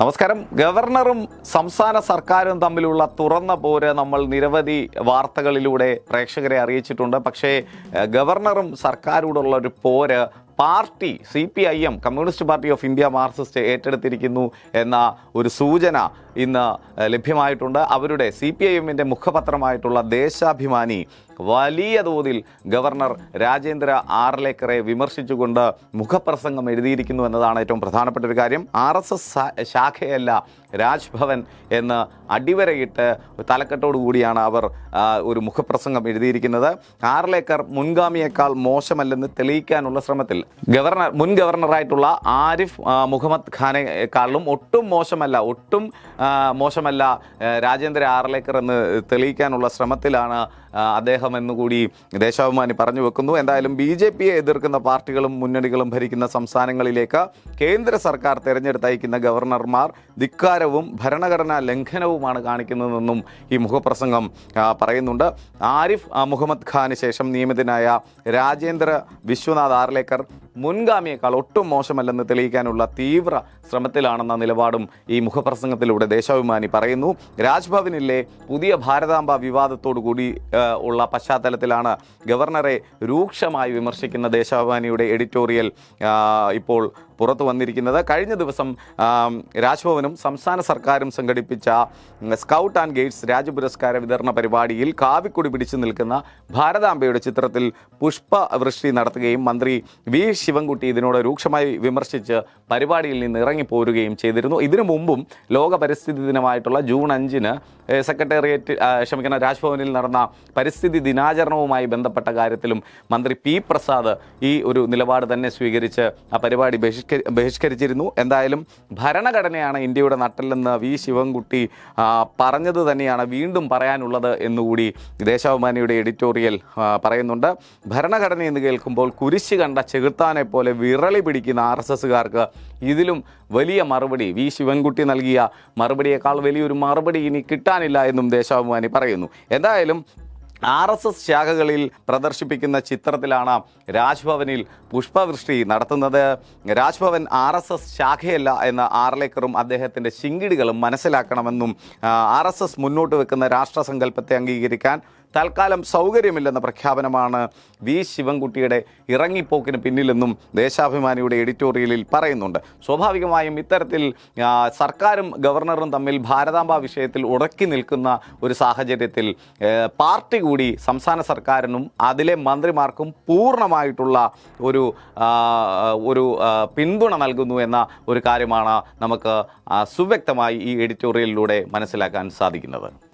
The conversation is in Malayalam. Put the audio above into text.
നമസ്കാരം. ഗവർണറും സംസ്ഥാന സർക്കാരും തമ്മിലുള്ള തുറന്ന പോര് നമ്മൾ നിരവധി വാർത്തകളിലൂടെ പ്രേക്ഷകരെ അറിയിച്ചിട്ടുണ്ട്. പക്ഷേ ഗവർണറും സർക്കാരോടുള്ള ഒരു പോര് party C P I M communist party of India Marxist ഏറ്റെടുത്തിരിക്കുന്നു എന്ന ഒരു സൂചന ഇന്ന് ലഭ്യമായിട്ടുണ്ട്. അവരുടെ സി പി ഐ എമ്മിന്റെ മുഖപത്രമായിട്ടുള്ള ദേശാഭിമാനി വലിയ തോതിൽ ഗവർണർ രാജേന്ദ്ര ആർലേക്കറെ വിമർശിച്ചുകൊണ്ട് മുഖപ്രസംഗം എഴുതിയിരിക്കുന്നു എന്നതാണ് ഏറ്റവും പ്രധാനപ്പെട്ട ഒരു കാര്യം. ആർ എസ് എസ് ശാഖയല്ല രാജ്ഭവൻ എന്ന് അടിവരയിട്ട് തലക്കെട്ടോടു കൂടിയാണ് അവർ ഒരു മുഖപ്രസംഗം എഴുതിയിരിക്കുന്നത്. ആർലേക്കർ മുൻഗാമിയേക്കാൾ മോശമല്ലെന്ന് തെളിയിക്കാനുള്ള ശ്രമത്തിൽ ഗവർണർ മുൻ ഗവർണറായിട്ടുള്ള ആരിഫ് മുഹമ്മദ് ഖാനേക്കാളും ഒട്ടും മോശമല്ല ഒട്ടും മോശമല്ല. രാജേന്ദ്ര ആർലേക്കർ എന്ന് തെളിയിക്കാനുള്ള ശ്രമത്തിലാണ് അദ്ദേഹം എന്നുകൂടി ദേശാഭിമാനി പറഞ്ഞു വെക്കുന്നു. എന്തായാലും ബി ജെ പിയെ എതിർക്കുന്ന പാർട്ടികളും മുന്നണികളും ഭരിക്കുന്ന സംസ്ഥാനങ്ങളിലേക്ക് കേന്ദ്ര സർക്കാർ തെരഞ്ഞെടുത്തയക്കുന്ന ഗവർണർമാർ ധിക്കാരവും ഭരണഘടനാ ലംഘനവുമാണ് കാണിക്കുന്നതെന്നും ഈ മുഖപ്രസംഗം പറയുന്നുണ്ട്. ആരിഫ് മുഹമ്മദ് ഖാന് ശേഷം നിയമിതനായ രാജേന്ദ്ര വിശ്വനാഥ് ആർലേക്കർ മുൻഗാമിയേക്കാൾ ഒട്ടും മോശമല്ലെന്ന് തെളിയിക്കാനുള്ള തീവ്ര ശ്രമത്തിലാണെന്ന നിലപാടും ഈ മുഖപ്രസംഗത്തിലൂടെ ദേശാഭിമാനി പറയുന്നു. രാജ്ഭവനിലെ പുതിയ ഭാരതാംബ വിവാദത്തോടു കൂടി ഉള്ള പശ്ചാത്തലത്തിലാണ് ഗവർണറെ രൂക്ഷമായി വിമർശിക്കുന്ന ദേശാഭിമാനിയുടെ എഡിറ്റോറിയൽ ഇപ്പോൾ പുറത്തു വന്നിരിക്കുന്നത്. കഴിഞ്ഞ ദിവസം രാജ്ഭവനും സംസ്ഥാന സർക്കാരും സംഘടിപ്പിച്ച സ്കൗട്ട് ആൻഡ് ഗൈഡ്സ് രാജപുരസ്കാര വിതരണ പരിപാടിയിൽ കാവിക്കൊടി പിടിച്ചു നിൽക്കുന്ന ഭാരതാംബയുടെ ചിത്രത്തിൽ പുഷ്പവൃഷ്ടി നടത്തുകയും മന്ത്രി വി ശിവൻകുട്ടി ഇതിനോട് രൂക്ഷമായി വിമർശിച്ച് പരിപാടിയിൽ നിന്ന് ഇറങ്ങിപ്പോരുകയും ചെയ്തിരുന്നു. ഇതിനു മുമ്പും ലോക പരിസ്ഥിതി ദിനമായിട്ടുള്ള ജൂൺ അഞ്ചിന് സെക്രട്ടേറിയറ്റ് ക്ഷമിക്കുന്ന രാജ്ഭവനിൽ നടന്ന പരിസ്ഥിതി ദിനാചരണവുമായി ബന്ധപ്പെട്ട കാര്യത്തിലും മന്ത്രി പി പ്രസാദ് ഈ ഒരു നിലപാട് തന്നെ സ്വീകരിച്ച് ആ പരിപാടി ബഹിഷ്ക ബഹിഷ്കരിച്ചിരുന്നു. എന്തായാലും ഭരണഘടനയാണ് ഇന്ത്യയുടെ നട്ടലെന്ന് വി ശിവൻകുട്ടി പറഞ്ഞത് തന്നെയാണ് വീണ്ടും പറയാനുള്ളത് എന്നുകൂടി ദേശാഭിമാനിയുടെ എഡിറ്റോറിയൽ പറയുന്നുണ്ട്. ഭരണഘടന എന്ന് കേൾക്കുമ്പോൾ കുരിശ് കണ്ട ചെകുത്താനെ പോലെ വിറളി പിടിക്കുന്ന ആർ എസ് ഇതിലും വലിയ മറുപടി. വി ശിവൻകുട്ടി നൽകിയ മറുപടിയേക്കാൾ വലിയൊരു മറുപടി ഇനി കിട്ടാനില്ല എന്നും ദേശാഭിമാനി പറയുന്നു. എന്തായാലും ആർ എസ് എസ് ശാഖകളിൽ പ്രദർശിപ്പിക്കുന്ന ചിത്രത്തിലാണ് രാജ്ഭവനിൽ പുഷ്പവൃഷ്ടി നടത്തുന്നത്. രാജ്ഭവൻ ആർ എസ് എസ് ശാഖയല്ല എന്ന ആർലേക്കറും അദ്ദേഹത്തിന്റെ ശിങ്കിടികളും മനസ്സിലാക്കണമെന്നും ആർ എസ് എസ് മുന്നോട്ട് വെക്കുന്ന രാഷ്ട്രസങ്കല്പത്തെ അംഗീകരിക്കാൻ തൽക്കാലം സൗകര്യമില്ലെന്ന പ്രഖ്യാപനമാണ് വി ശിവൻകുട്ടിയുടെ ഇറങ്ങിപ്പോക്കിന് പിന്നിലെന്നും ദേശാഭിമാനിയുടെ എഡിറ്റോറിയലിൽ പറയുന്നുണ്ട്. സ്വാഭാവികമായും ഇത്തരത്തിൽ സർക്കാരും ഗവർണറും തമ്മിൽ ഭാരതാംബ വിഷയത്തിൽ ഉടക്കി നിൽക്കുന്ന ഒരു സാഹചര്യത്തിൽ പാർട്ടി കൂടി സംസ്ഥാന സർക്കാരിനും അതിലെ മന്ത്രിമാർക്കും പൂർണമായിട്ടുള്ള ഒരു ഒരു പിന്തുണ നൽകുന്നു എന്ന ഒരു കാര്യമാണ് നമുക്ക് സുവ്യക്തമായി ഈ എഡിറ്റോറിയലിലൂടെ മനസ്സിലാക്കാൻ സാധിക്കുന്നത്.